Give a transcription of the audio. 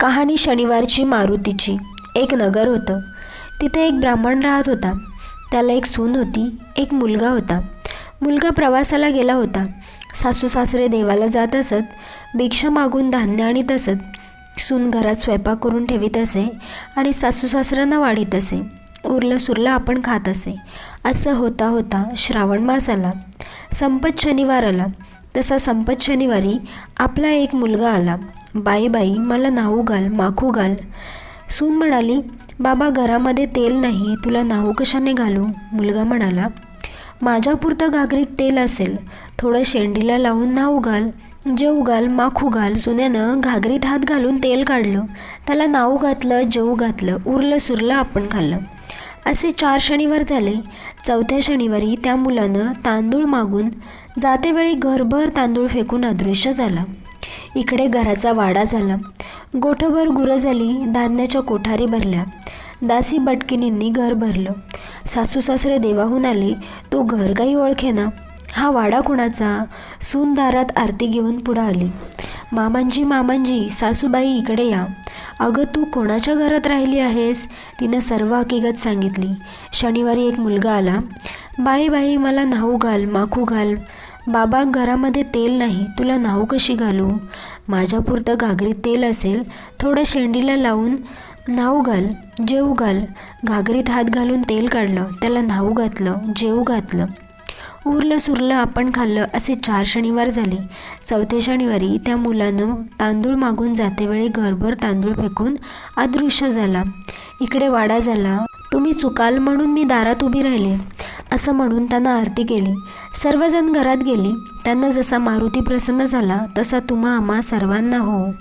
कहाणी शनिवारची मारुतीची. एक नगर होतं. तिथे एक ब्राह्मण राहत होता. त्याला एक सून होती एक मुलगा होता. मुलगा प्रवासाला गेला होता. सासू सासरे देवाला जात असत भिक्षा मागून धान्य आणीत असत. सून घरात स्वयंपाक करून ठेवीत असे आणि सासू सासऱ्यांना वाढीत असे. उरलं सुरलं आपण खात असे. असं होता होता श्रावण मास आला संपत शनिवार आला. तसा संपत शनिवारी आपला एक मुलगा आला. बाई बाई मला नाहू घाल माखू घाल. सून म्हणाली बाबा घरामध्ये तेल नाही तुला नाहू कशाने घालू? मुलगा म्हणाला माझ्यापुरतं घागरीत तेल असेल. थोडं शेंडीला लावून नाहू घाल जेऊ घाल माखू घाल. सुन्यानं घागरीत हात घालून तेल काढलं. त्याला नाऊ घातलं जेऊ घातलं उरलं सुरलं आपण खाल्लं. असे चार शनिवार झाले. चौथ्या शनिवारी त्या मुलानं तांदूळ मागून जातेवेळी घरभर तांदूळ फेकून अदृश्य झाला. इकडे घराचा वाडा झाला. गोठभर गुरं झाली धान्याच्या कोठारी भरल्या. दासी बटकिनींनी घर भरलं. सासू सासरे देवाहून आले तो घर काही ओळखेना. हा वाडा कुणाचा? सून दारात आरती घेऊन पुढं आली. मामांजी मामांजी सासूबाई इकडे या. अगं तू कोणाच्या घरात राहिली आहेस? तिनं सर्व हकीकत सांगितली. शनिवारी एक मुलगा आला. बाई बाई मला न्हाऊ घाल माखू घाल. बाबा घरामध्ये तेल नाही तुला न्हाऊ कशी घालू? माझ्यापुरतं घागरीत तेल असेल थोडं शेंडीला लावून न्हाऊ घाल जेऊ घाल. घागरीत हात घालून तेल काढलं त्याला न्हाऊ घातलं जेऊ घातलं. उरलं सुरलं आपण खाल्लं असे चार शनिवार झाले. चौथ्या शनिवारी त्या मुलानं तांदूळ मागून जातेवेळी घरभर तांदूळ फेकून अदृश्य झाला. इकडे वाडा झाला. तुम्ही चुकाल म्हणून मी दारात उभी राहिले. असं म्हणून त्यांना आरती केली. सर्वजण घरात गेली. त्यांना जसा मारुती प्रसन्न झाला तसा तुम्हा आम्हा सर्वांना हो.